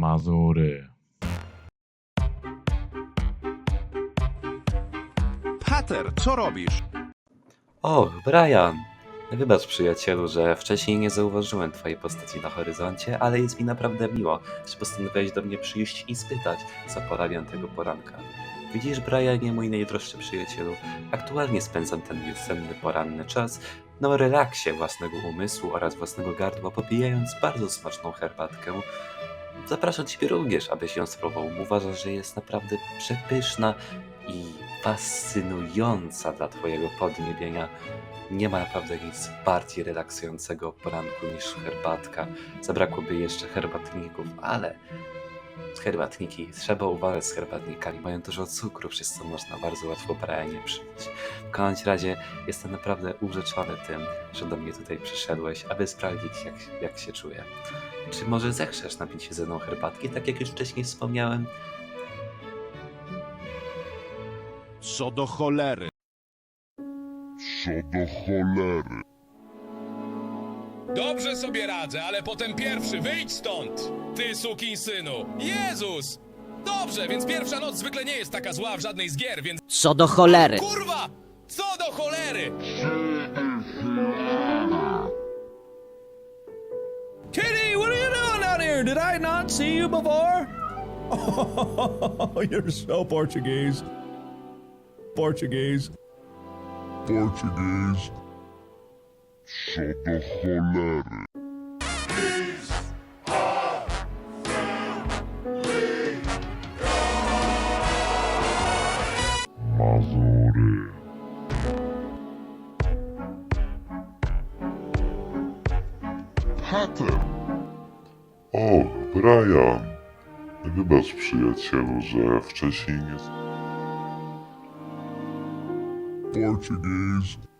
Mazury. Pater, co robisz? O, Brian! Wybacz przyjacielu, że wcześniej nie zauważyłem twojej postaci na horyzoncie, ale jest mi naprawdę miło, że postanowiłeś do mnie przyjść i spytać, co porabiam tego poranka. Widzisz, Brianie, mój najdroższy przyjacielu, aktualnie spędzam ten wiosenny poranny czas na relaksie własnego umysłu oraz własnego gardła, popijając bardzo smaczną herbatkę. Zapraszam Ciebie również, abyś ją spróbował. Uważam, że jest naprawdę przepyszna i fascynująca dla Twojego podniebienia. Nie ma naprawdę nic bardziej relaksującego poranku niż herbatka. Zabrakłoby jeszcze herbatników, ale herbatniki, trzeba uważać z herbatnikami. Mają dużo cukru, przez co można bardzo łatwo branie przyjąć. W każdym razie jestem naprawdę urzeczony tym, że do mnie tutaj przyszedłeś, aby sprawdzić, jak, jak się czuję. Czy może zechcesz napić się ze mną herbatki, tak jak już wcześniej wspomniałem? Co do cholery. Co do cholery. Dobrze sobie radzę, ale potem pierwszy, wyjdź stąd! Ty synu! Jezus! Dobrze, więc pierwsza noc zwykle nie jest taka zła w żadnej z gier, więc... Co do cholery! Kurwa! Co do cholery! Kitty, what are you doing out here? Did I not see you before? Oh, you're so Portuguese. Portuguese. Português. Co do cholery. Mazury. Pater. O, Brian. Wybacz przyjacielu, że wcześniej nie... Portuguese.